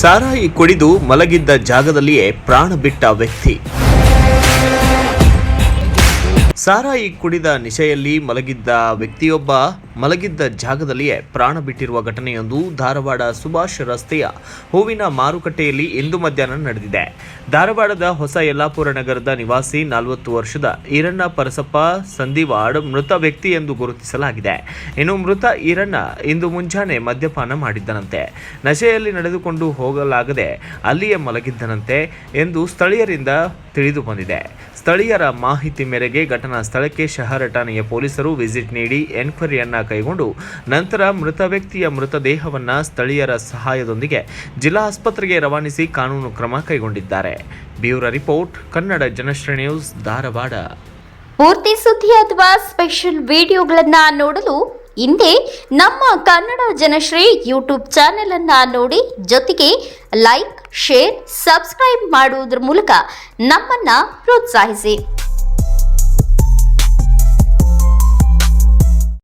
ಸಾರಾಯಿ ಕುಡಿದು ಮಲಗಿದ್ದ ಜಾಗದಲ್ಲಿಯೇ ಪ್ರಾಣ ಬಿಟ್ಟ ವ್ಯಕ್ತಿ. ಸಾರಾಯಿ ಕುಡಿದ ನಿಶೆಯಲ್ಲಿ ಮಲಗಿದ್ದ ವ್ಯಕ್ತಿಯೊಬ್ಬ ಮಲಗಿದ್ದ ಜಾಗದಲ್ಲಿಯೇ ಪ್ರಾಣ ಬಿಟ್ಟಿರುವ ಘಟನೆಯೊಂದು ಧಾರವಾಡ ಸುಭಾಷ್ ರಸ್ತೆಯ ಹೂವಿನ ಮಾರುಕಟ್ಟೆಯಲ್ಲಿ ಇಂದು ಮಧ್ಯಾಹ್ನ ನಡೆದಿದೆ. ಧಾರವಾಡದ ಹೊಸ ಯಲ್ಲಾಪುರ ನಗರದ ನಿವಾಸಿ ನಲವತ್ತು ವರ್ಷದ ಈರಣ್ಣ ಪರಸಪ್ಪ ಸಂದಿವಾಡ್ ಮೃತ ವ್ಯಕ್ತಿ ಎಂದು ಗುರುತಿಸಲಾಗಿದೆ. ಇನ್ನು ಮೃತ ಈರಣ್ಣ ಇಂದು ಮುಂಜಾನೆ ಮದ್ಯಪಾನ ಮಾಡಿದ್ದನಂತೆ. ನಶೆಯಲ್ಲಿ ನಡೆದುಕೊಂಡು ಹೋಗಲಾಗದೆ ಅಲ್ಲಿಯೇ ಮಲಗಿದ್ದನಂತೆ ಎಂದು ಸ್ಥಳೀಯರಿಂದ ತಿಳಿದು ಬಂದಿದೆ. ಸ್ಥಳೀಯರ ಮಾಹಿತಿ ಮೇರೆಗೆ ಘಟನಾ ಸ್ಥಳಕ್ಕೆ ಶಹರ ಠಾಣೆಯ ಪೊಲೀಸರು ವಿಸಿಟ್ ನೀಡಿ ಎನ್ಕ್ವೈರಿಯನ್ನ ಕೈಗೊಂಡು ನಂತರ ಮೃತ ವ್ಯಕ್ತಿಯ ಮೃತದೇಹವನ್ನ ಸ್ಥಳೀಯರ ಸಹಾಯದೊಂದಿಗೆ ಜಿಲ್ಲಾ ಆಸ್ಪತ್ರೆಗೆ ರವಾನಿಸಿ ಕಾನೂನು ಕ್ರಮ ಕೈಗೊಂಡಿದ್ದಾರೆ. Bureau report, Kannada Janashree news, Dharwad. ಪೂರ್ತಿ ಸುದ್ದಿ ಅಥವಾ ಸ್ಪೆಷಲ್ ವಿಡಿಯೋಗಳನ್ನ ನೋಡಲು ಹಿಂದೆ ನಮ್ಮ ಕನ್ನಡ ಜನಶ್ರೀ ಯೂಟ್ಯೂಬ್ ಚಾನೆಲ್ ಅನ್ನ ನೋಡಿ, ಜೊತೆಗೆ ಲೈಕ್, ಶೇರ್, ಸಬ್ಸ್ಕ್ರೈಬ್ ಮಾಡುವುದರ ಮೂಲಕ ನಮ್ಮನ್ನ ಪ್ರೋತ್ಸಾಹಿಸಿ.